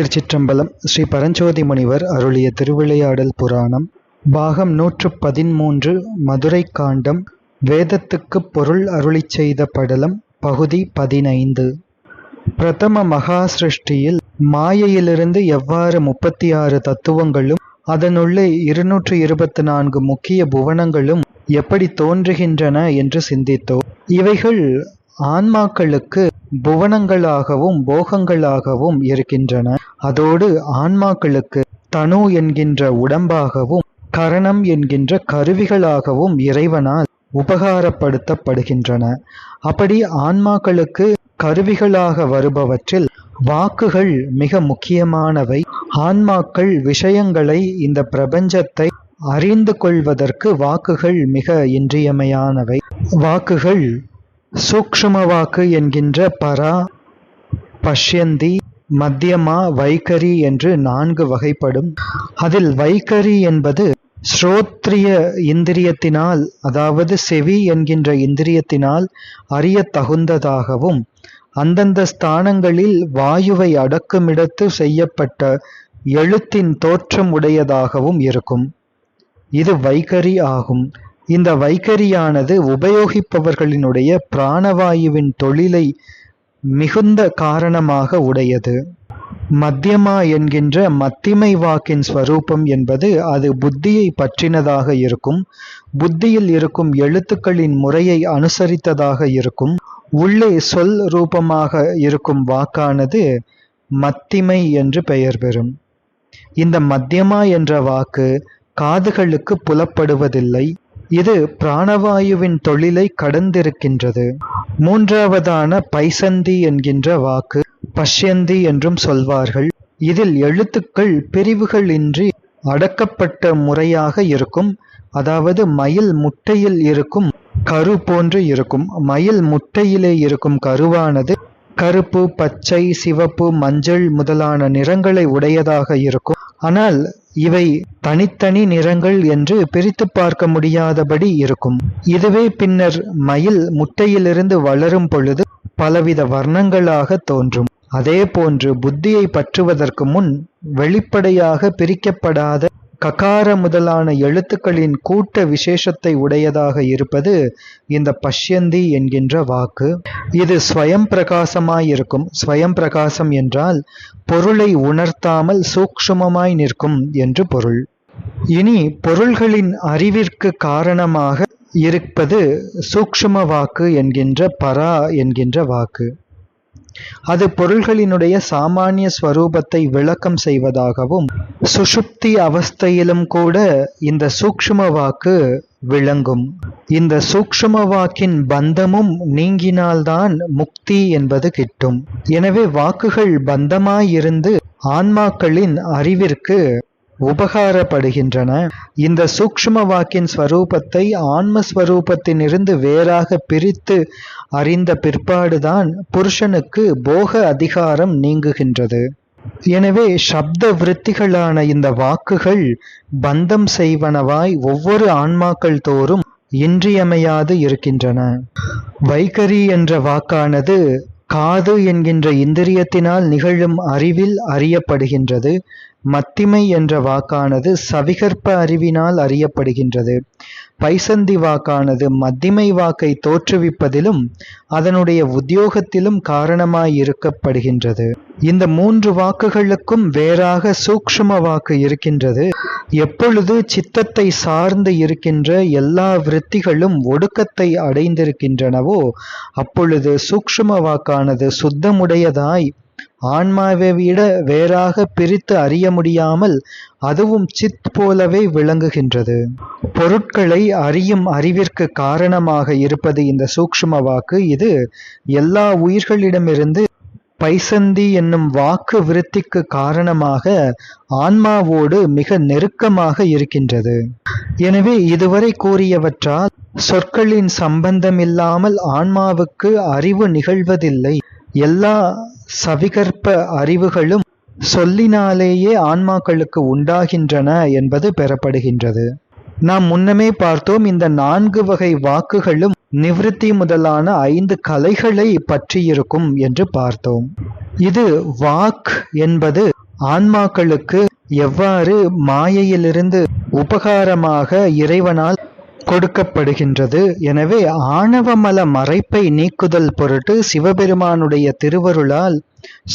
திருச்சிற்றம்பலம் ஸ்ரீ பரஞ்சோதி முனிவர் அருளிய திருவிளையாடல் புராணம் பாகம் நூற்று பதிமூன்று மதுரை காண்டம் வேதத்துக்கு பொருள் அருளி செய்த படலம் பகுதி பதினைந்து. பிரதம மகா சிருஷ்டியில் மாயையிலிருந்து எவ்வாறு முப்பத்தி ஆறு தத்துவங்களும் அதனுள்ளே இருநூற்று இருபத்து நான்கு முக்கிய புவனங்களும் எப்படி தோன்றுகின்றன என்று சிந்தித்தோம். இவைகள் ஆன்மாக்களுக்கு புவனங்களாகவும் போகங்களாகவும் இருக்கின்றன. அதோடு ஆன்மாக்களுக்கு தனு என்கின்ற உடம்பாகவும் கரணம் என்கின்ற கருவிகளாகவும் இறைவனால் உபகாரப்படுத்தப்படுகின்றன. அப்படி ஆன்மாக்களுக்கு கருவிகளாக வருபவற்றில் வாக்குகள் மிக முக்கியமானவை. ஆன்மாக்கள் விஷயங்களை இந்த பிரபஞ்சத்தை அறிந்து கொள்வதற்கு வாக்குகள் மிக இன்றியமையானவை. வாக்குகள் சூக்ஷ்ம வாக்கு என்கின்ற பரா பஷ்யந்தி மத்தியமா வைகரி என்று நான்கு வகைப்படும். அதில் வைகரி என்பது ஸ்ரோத்ரிய இந்திரியத்தினால் அதாவது செவி என்கின்ற இந்திரியத்தினால் அறிய தகுந்ததாகவும் அந்தந்த ஸ்தானங்களில் வாயுவை அடக்குமிடத்து செய்யப்பட்ட எழுத்தின் தோற்றம் உடையதாகவும் இருக்கும். இது வைகரி ஆகும். இந்த வைகரியானது உபயோகிப்பவர்களினுடைய பிராணவாயுவின் தொழிலை மிகுந்த காரணமாக உடையது. மத்தியமா என்கின்ற மத்திமை வாக்கின் ஸ்வரூபம் என்பது அது புத்தியை பற்றினதாக இருக்கும் புத்தியில் இருக்கும் எழுத்துக்களின் முறையை அனுசரித்ததாக இருக்கும். உள்ளே சொல் ரூபமாக இருக்கும் வாக்கானது மத்திமை என்று பெயர் பெறும். இந்த மத்தியமா என்ற வாக்கு காதுகளுக்கு புலப்படுவதில்லை இது பிராணவாயுவின் தொழிலை கடந்திருக்கின்றது. மூன்றாவதான பைசந்தி என்கின்ற வாக்கு பஷ்யந்தி என்றும் சொல்வார்கள். இதில் எழுத்துக்கள் பிரிவுகள் இன்றி அடக்கப்பட்ட முறையாக இருக்கும். அதாவது மயில் முட்டையில் இருக்கும் கரு போன்று இருக்கும். மயில் முட்டையிலே இருக்கும் கருவானது கருப்பு பச்சை சிவப்பு மஞ்சள் முதலான நிறங்களை உடையதாக இருக்கும். ஆனால் இவை தனித்தனி நிறங்கள் என்று பிரித்து பார்க்க முடியாதபடி இருக்கும். இதுவே பின்னர் மயில் முட்டையிலிருந்து வளரும் பொழுது பலவித வர்ணங்களாக தோன்றும். அதே போன்று புத்தியை பற்றுவதற்கு முன் வெளிப்படையாக பிரிக்கப்படாத ககார முதலான எழுத்துக்களின் கூட்ட விசேஷத்தை உடையதாக இருப்பது இந்த பஷ்யந்தி என்கின்ற வாக்கு. இது ஸ்வயம் பிரகாசமாயிருக்கும். ஸ்வயம் பிரகாசம் என்றால் பொருளை உணர்த்தாமல் சூக்ஷ்மமாய் நிற்கும் என்று பொருள். இனி பொருள்களின் அறிவிற்கு காரணமாக இருப்பது சூக்ஷ்ம வாக்கு என்கின்ற பரா என்கின்ற வாக்கு. அது பொருள்களினுடைய சாமானிய ஸ்வரூபத்தை விளக்கம் செய்வதாகவும் சுஷுப்தி அவஸ்தையிலும் கூட இந்த சூக்ஷ்ம வாக்கு விளங்கும். இந்த சூக்ஷ்ம வாக்கின் பந்தமும் நீங்கினால்தான் முக்தி என்பது கிட்டும். எனவே வாக்குகள் பந்தமாயிருந்து ஆன்மாக்களின் அறிவிற்கு உபகாரப்படுகின்றன. இந்த சூக்ஷ்ம வாக்கின் ஸ்வரூபத்தை ஆன்மஸ்வரூபத்திலிருந்து வேறாக பிரித்து அறிந்த பிற்பாடுதான் புருஷனுக்கு போக அதிகாரம் நீங்குகின்றது. எனவே சப்த விருத்திகளான இந்த வாக்குகள் பந்தம் செய்வனவாய் ஒவ்வொரு ஆன்மாக்கள் தோறும் இன்றியமையாது இருக்கின்றன. வைகரி என்ற வாக்கானது காது என்கின்ற இந்திரியத்தினால் நிகழும் அறிவில் அறியப்படுகின்றது. மத்திமை என்ற வாக்கானது சவிகற்ப அறிவினால் அறியப்படுகின்றது. பைசந்தி வாக்கானது மத்திமை வாக்கை தோற்றுவிப்பதிலும் அதனுடைய உத்தியோகத்திலும் காரணமாயிருக்கப்படுகின்றது இந்த மூன்று வாக்குகளுக்கும் வேறாக சூக்ஷ்ம வாக்கு இருக்கின்றது. எப்பொழுது சித்தத்தை சார்ந்து இருக்கின்ற எல்லா விருத்திகளும் ஒடுக்கத்தை அடைந்திருக்கின்றனவோ அப்பொழுது சூக்ஷ்ம வாக்கானது சுத்தமுடையதாய் ஆன்மாவை விட வேறாக பிரித்து அறிய முடியாமல் அதுவும் சித் போலவே விளங்குகின்றது. பொருட்களை அறியும் அறிவிற்கு காரணமாக இருப்பது இந்த சூக்ஷ்ம வாக்கு. இது எல்லா உயிர்களிடமிருந்து பைசந்தி என்னும் வாக்கு விருத்திக்கு காரணமாக ஆன்மாவோடு மிக நெருக்கமாக இருக்கின்றது. எனவே இதுவரை கூறியவற்றால் சொற்களின் சம்பந்தமில்லாமல் ஆன்மாவுக்கு அறிவு நிகழ்வதில்லை. எல்லா சவிகற்ப அறிவுகளும் சொல்லினாலேயே ஆன்மாக்களுக்கு உண்டாகின்றன என்பது பெறப்படுகின்றது. நாம் முன்னமே பார்த்தோம் இந்த நான்கு வகை வாக்குகளும் நிவிருத்தி முதலான ஐந்து கலைகளை பற்றியிருக்கும் என்று பார்த்தோம். இது வாக் என்பது ஆன்மாக்களுக்கு எவ்வாறு மாயையிலிருந்து உபகாரமாக இறைவனால் கொடுக்கப்படுகின்றது. எனவே ஆணவமல மறைப்பை நீக்குதல் பொருட்டு சிவபெருமானுடைய திருவருளால்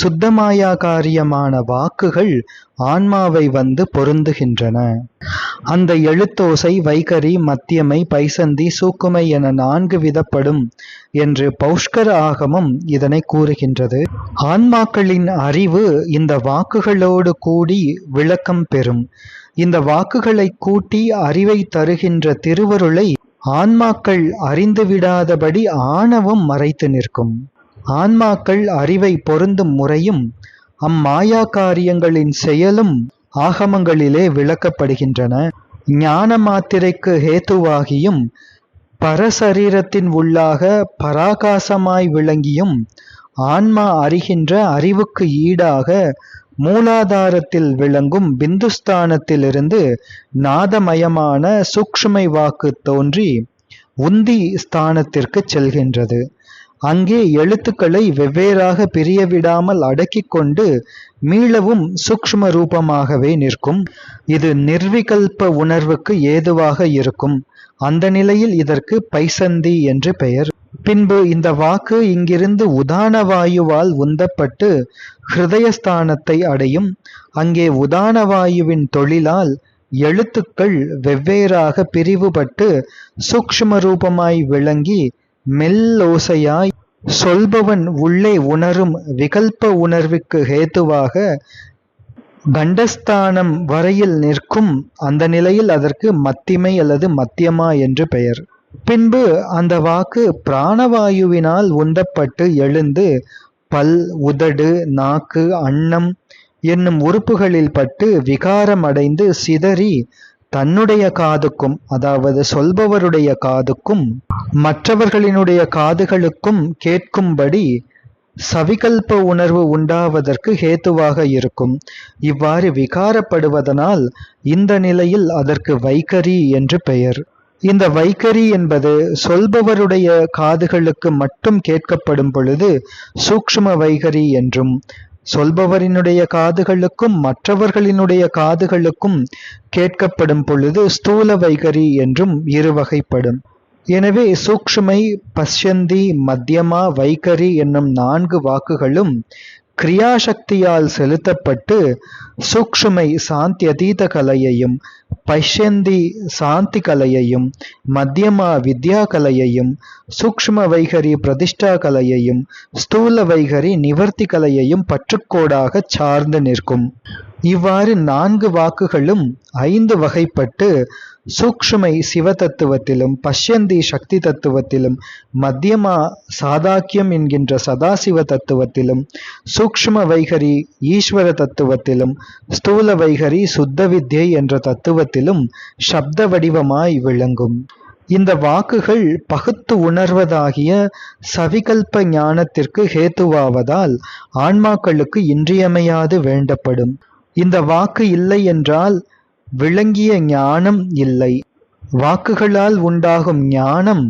சுத்தமாயா காரியமான வாக்குகள் ஆன்மாவை வந்து பொருந்துகின்றன. அந்த எழுத்தோசை வைகரி மத்தியமை பைசந்தி சூக்குமை என நான்கு விதப்படும் என்று பௌஷ்கர ஆகமம் இதனை கூறுகின்றது. ஆன்மாக்களின் அறிவு இந்த வாக்குகளோடு கூடி விளக்கம் பெறும். இந்த வாக்குகளை கூட்டி அறிவை தருகின்ற திருவருளை ஆன்மாக்கள் அறிந்துவிடாதபடி ஆணவம் மறைத்து நிற்கும். ஆன்மாக்கள் அறிவை பொருந்தும் முறையும் அம்மாயா காரியங்களின் செயலும் ஆகமங்களிலே விளக்கப்படுகின்றன. ஞான மாத்திரைக்கு ஹேத்துவாகியும் பரசரீரத்தின் உள்ளாக பராகாசமாய் விளங்கியும் ஆன்மா அறிகின்ற அறிவுக்கு ஈடாக மூலாதாரத்தில் விளங்கும் பிந்துஸ்தானத்திலிருந்து நாதமயமான சூக்ஷ்மை வாக்கு தோன்றி உந்தி ஸ்தானத்திற்கு செல்கின்றது. அங்கே எழுத்துக்களை வெவ்வேறாக பிரியவிடாமல் அடக்கிக் கொண்டு மீளவும் சூக்ஷ்ம ரூபமாகவே நிற்கும். இது நிர்விகல்ப உணர்வுக்கு ஏதுவாக இருக்கும். அந்த நிலையில் இதற்கு பைசந்தி என்று பெயர். பின்பு இந்த வாக்கு இங்கிருந்து உதான வாயுவால் உந்தப்பட்டு ஹிருதயஸ்தானத்தை அடையும். அங்கே உதான வாயுவின் தொழிலால் எழுத்துக்கள் வெவ்வேறாக பிரிவுபட்டு சூக்ஷ்ம ரூபமாய் விளங்கி மெல்லோசையாய் சொல்பவன் உள்ளே உணரும் விகல்ப உணர்வுக்கு ஹேத்துவாக கண்டஸ்தானம் வரையில் நிற்கும் அந்த நிலையில் அதற்கு மத்திமை அல்லது மத்தியமா என்று பெயர். பின்பு அந்த வாக்கு பிராணவாயுவினால் உந்தப்பட்டு எழுந்து பல் உதடு நாக்கு அன்னம் என்னும் உறுப்புகளில் பட்டு விகாரமடைந்து சிதறி தன்னுடைய காதுக்கும் அதாவது சொல்பவருடைய காதுக்கும் மற்றவர்களினுடைய காதுகளுக்கும் கேட்கும்படி சவிகல்ப உணர்வு உண்டாவதற்கு ஹேத்துவாக இருக்கும். இவ்வாறு விகாரப்படுவதனால் இந்த நிலையில் அதற்கு வைகரி என்று பெயர். இந்த வைகரி என்பது சொல்பவருடைய காதுகளுக்கு மட்டும் கேட்கப்படும் பொழுது சூக்ஷ்ம வைகரி என்றும் சொல்பவரினுடைய காதுகளுக்கும் மற்றவர்களினுடைய காதுகளுக்கும் கேட்கப்படும் பொழுது ஸ்தூல வைகரி என்றும் இரு வகைப்படும் எனவே சூக்ஷ்மை பஷ்யந்தி மத்தியமா வைகரி என்னும் நான்கு வாக்குகளும் கிரியாசக்தியால் செலுத்தப்பட்டு சூக்ஷ்மை சாந்தியதீத கலையையும் பஷ்யந்தி சாந்தி கலையையும் மத்தியமா வித்யா கலையையும் சூக்ஷ்ம வைகரி பிரதிஷ்டா கலையையும் ஸ்தூல வைகரி நிவர்த்தி கலையையும் பற்றுக்கோடாக சார்ந்து நிற்கும். இவ்வாறு நான்கு வாக்குகளும் ஐந்து வகைப்பட்டு சூக்ஷ்மை சிவ தத்துவத்திலும் பஷ்யந்தி சக்தி தத்துவத்திலும் மத்தியமா சாதாக்கியம் என்கின்ற சதாசிவ தத்துவத்திலும் சூக்ஷ்ம வைகரி ஈஸ்வர தத்துவத்திலும் ஸ்தூல வைகரி சுத்த வித்யை என்ற தத்துவத்திலும் சப்த வடிவமாய் விளங்கும். இந்த வாக்குகள் பகுத்து உணர்வதாகிய சவிகல்ப ஞானத்திற்கு ஹேத்துவாவதால் ஆன்மாக்களுக்கு இன்றியமையாது வேண்டப்படும். இந்த வாக்கு இல்லை என்றால் விளங்கிய ஞானம் இல்லை. வாக்குகளால் உண்டாகும் ஞானம்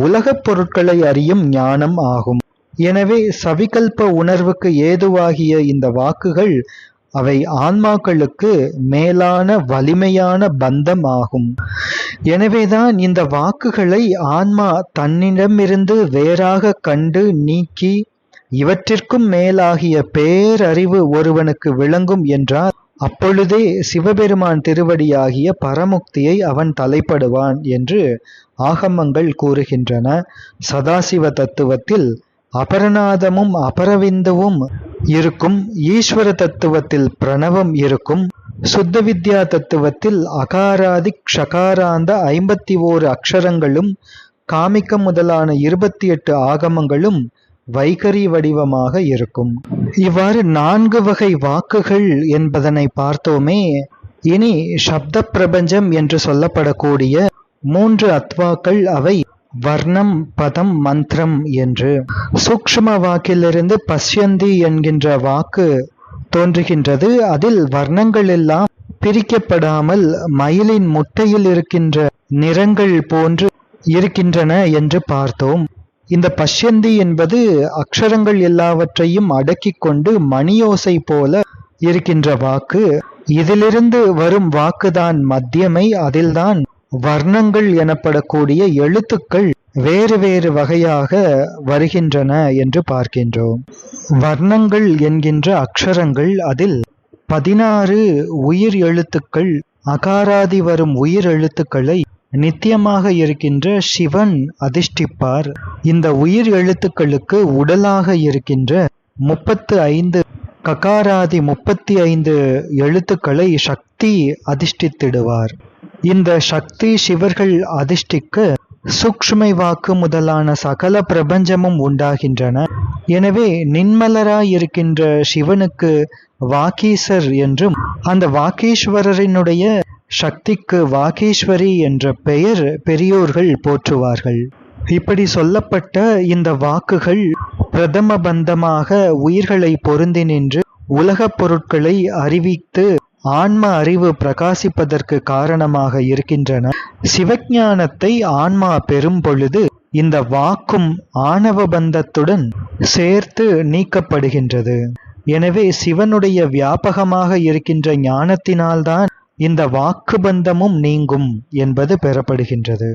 உலகப் பொருட்களை அறியும் ஞானம் ஆகும். எனவே சவிகல்ப உணர்வுக்கு ஏதுவாகிய இந்த வாக்குகள் அவை ஆன்மாக்களுக்கு மேலான வலிமையான பந்தம் ஆகும். எனவேதான் இந்த வாக்குகளை ஆன்மா தன்னிடமிருந்து வேறாக கண்டு நீக்கி இவற்றிற்கும் மேலாகிய பேரறிவு ஒருவனுக்கு விளங்கும் என்றால் அப்பொழுதே சிவபெருமான் திருவடியாகிய பரமுக்தியை அவன் தலைப்படுவான் என்று ஆகமங்கள் கூறுகின்றன. சதாசிவ தத்துவத்தில் அபரநாதமும் அபரவிந்துவும் இருக்கும் ஈஸ்வர தத்துவத்தில் பிரணவம் இருக்கும் சுத்த வித்யா தத்துவத்தில் அகாராதி ஷகாராந்த ஐம்பத்தி ஓரு அக்ஷரங்களும் காமிக்க முதலான இருபத்தி எட்டு ஆகமங்களும் வைகரி வடிவமாக இருக்கும். இவ்வாறு நான்கு வகை வாக்குகள் என்பதனை பார்த்தோமே இனி சப்த பிரபஞ்சம் என்று சொல்லப்படக்கூடிய மூன்று அத்வாக்கள் அவை வர்ணம் பதம் மந்திரம் என்று. சூக்ஷ்ம வாக்கிலிருந்து பஷ்யந்தி என்கின்ற வாக்கு தோன்றுகின்றது. அதில் வர்ணங்கள் எல்லாம் பிரிக்கப்படாமல் மயிலின் முட்டையில் இருக்கின்ற நிறங்கள் போன்று இருக்கின்றன என்று பார்த்தோம். இந்த பஷ்யந்தி என்பது அக்ஷரங்கள் எல்லாவற்றையும் அடக்கி கொண்டு மணியோசை போல இருக்கின்ற வாக்கு. இதிலிருந்து வரும் வாக்குதான் மத்தியமை அதில்தான் வர்ணங்கள் எனப்படக்கூடிய எழுத்துக்கள் வேறு வேறு வகையாக வருகின்றன என்று பார்க்கின்றோம். வர்ணங்கள் என்கின்ற அக்ஷரங்கள் அதில் பதினாறு உயிர் எழுத்துக்கள் அகாராதி வரும் உயிர் எழுத்துக்களை நித்தியமாக இருக்கின்ற சிவன் அதிஷ்டிப்பார். இந்த உயிர் எழுத்துக்களுக்கு உடலாக இருக்கின்ற முப்பத்து ஐந்து ககாராதி முப்பத்தி ஐந்து எழுத்துக்களை சக்தி அதிஷ்டித்திடுவார். இந்த சக்தி சிவர்கள் அதிஷ்டிக்க சூக்ஷ்மை வாக்கு முதலான சகல பிரபஞ்சமும் உண்டாகின்றன. எனவே நின்மலராயிருக்கின்ற சிவனுக்கு வாக்கீசர் என்றும் அந்த வாக்கீஸ்வரரினுடைய சக்திக்கு வாகீஸ்வரி என்ற பெயர் பெரியோர்கள் போற்றுவார்கள். இப்படி சொல்லப்பட்ட இந்த வாக்குகள் பிரதம பந்தமாக உயிர்களை பொருந்தி நின்று உலகப் பொருட்களை அறிவித்து ஆன்ம அறிவு பிரகாசிப்பதற்கு காரணமாக இருக்கின்றன. சிவஞானத்தை ஆன்மா பெறும் பொழுது இந்த வாக்கும் ஆணவ பந்தத்துடன் சேர்த்து நீக்கப்படுகின்றது. எனவே சிவனுடைய வியாபகமாக இருக்கின்ற ஞானத்தினால்தான் இந்த வாக்கு பந்தமும் நீங்கும் என்பது பெறப்படுகின்றது.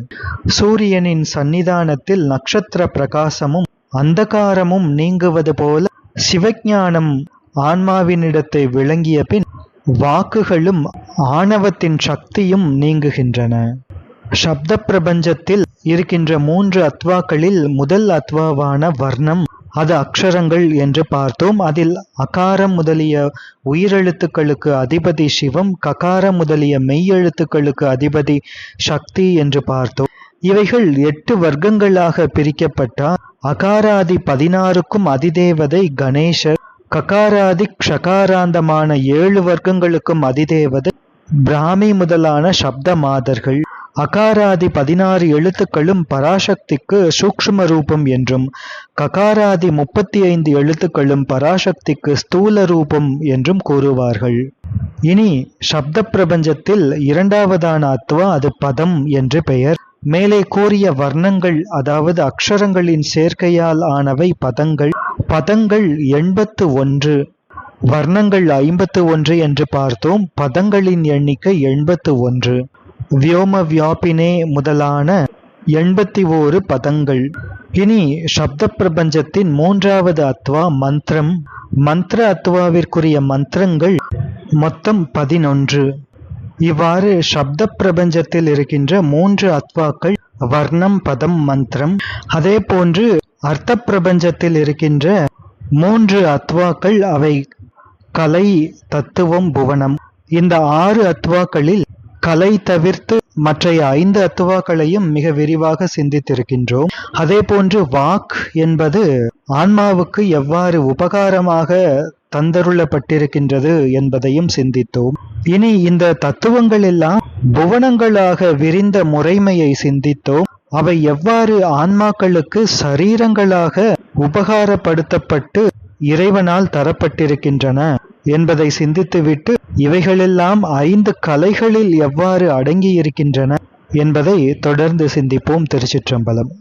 சூரியனின் சன்னிதானத்தில் நட்சத்திர பிரகாசமும் அந்தகாரமும் நீங்குவது போல சிவஞானம் ஆன்மாவினிடத்தை விளங்கிய பின் வாக்குகளும் ஆணவத்தின் சக்தியும் நீங்குகின்றன. சப்த பிரபஞ்சத்தில் இருக்கின்ற மூன்று அத்வாக்களில் முதல் அத்வாவான வர்ணம் அது அக்ஷரங்கள் என்று பார்த்தோம். அதில் அகாரம் முதலிய உயிரெழுத்துக்களுக்கு அதிபதி சிவம் ககாரம் முதலிய மெய்யெழுத்துக்களுக்கு அதிபதி சக்தி என்று பார்த்தோம். இவைகள் எட்டு வர்க்கங்களாக பிரிக்கப்பட்டால் அகாராதி பதினாறுக்கும் அதிதேவதை கணேசர் ககாராதி க்ஷகாராந்தமான ஏழு வர்க்கங்களுக்கும் அதிதேவதை பிராமி முதலான சப்த மாதர்கள். அகாராதி பதினாறு எழுத்துக்களும் பராசக்திக்கு சூக்ஷ்ம ரூபம் என்றும் ககாராதி முப்பத்தி ஐந்து எழுத்துக்களும் பராசக்திக்கு ஸ்தூல ரூபம் என்றும் கூறுவார்கள். இனி சப்த பிரபஞ்சத்தில் இரண்டாவதான அத்வா அது பதம் என்று பெயர். மேலே கூறிய வர்ணங்கள் அதாவது அக்ஷரங்களின் சேர்க்கையால் ஆனவை பதங்கள். பதங்கள் எண்பத்து ஒன்று வர்ணங்கள் ஐம்பத்து ஒன்று என்று பார்த்தோம் பதங்களின் எண்ணிக்கை எண்பத்து ஒன்று. வியோம வியாபினே முதலான எண்பத்தி ஓரு பதங்கள் இனி சப்த பிரபஞ்சத்தின் மூன்றாவது அத்வா மந்திரம் மந்திர அத்வாவிற்குரிய மந்திரங்கள் மொத்தம் பதினொன்று இவ்வாறு சப்த பிரபஞ்சத்தில் இருக்கின்ற மூன்று அத்வாக்கள் வர்ணம் பதம் மந்திரம் அதே போன்று அர்த்த பிரபஞ்சத்தில் இருக்கின்ற மூன்று அத்வாக்கள் அவை கலை தத்துவம் புவனம் இந்த ஆறு அத்வாக்களில் கலை தவிர்த்து மற்றைய ஐந்து அத்துவாக்களையும் மிக விரிவாக சிந்தித்திருக்கின்றோம். அதே போன்று வாக் என்பது ஆன்மாவுக்கு எவ்வாறு உபகாரமாக தந்தருளப்பட்டிருக்கின்றது என்பதையும் சிந்தித்தோம். இனி இந்த தத்துவங்கள் எல்லாம் புவனங்களாக விரிந்த முறைமையை சிந்தித்தோம். அவை எவ்வாறு ஆன்மாக்களுக்கு சரீரங்களாக உபகாரப்படுத்தப்பட்டு இறைவனால் தரப்பட்டிருக்கின்றன என்பதை சிந்தித்துவிட்டு இவைகளெல்லாம் ஐந்து கலைகளில் எவ்வாறு அடங்கியிருக்கின்றன என்பதை தொடர்ந்து சிந்திப்போம் திருச்சிற்றம்பலம்.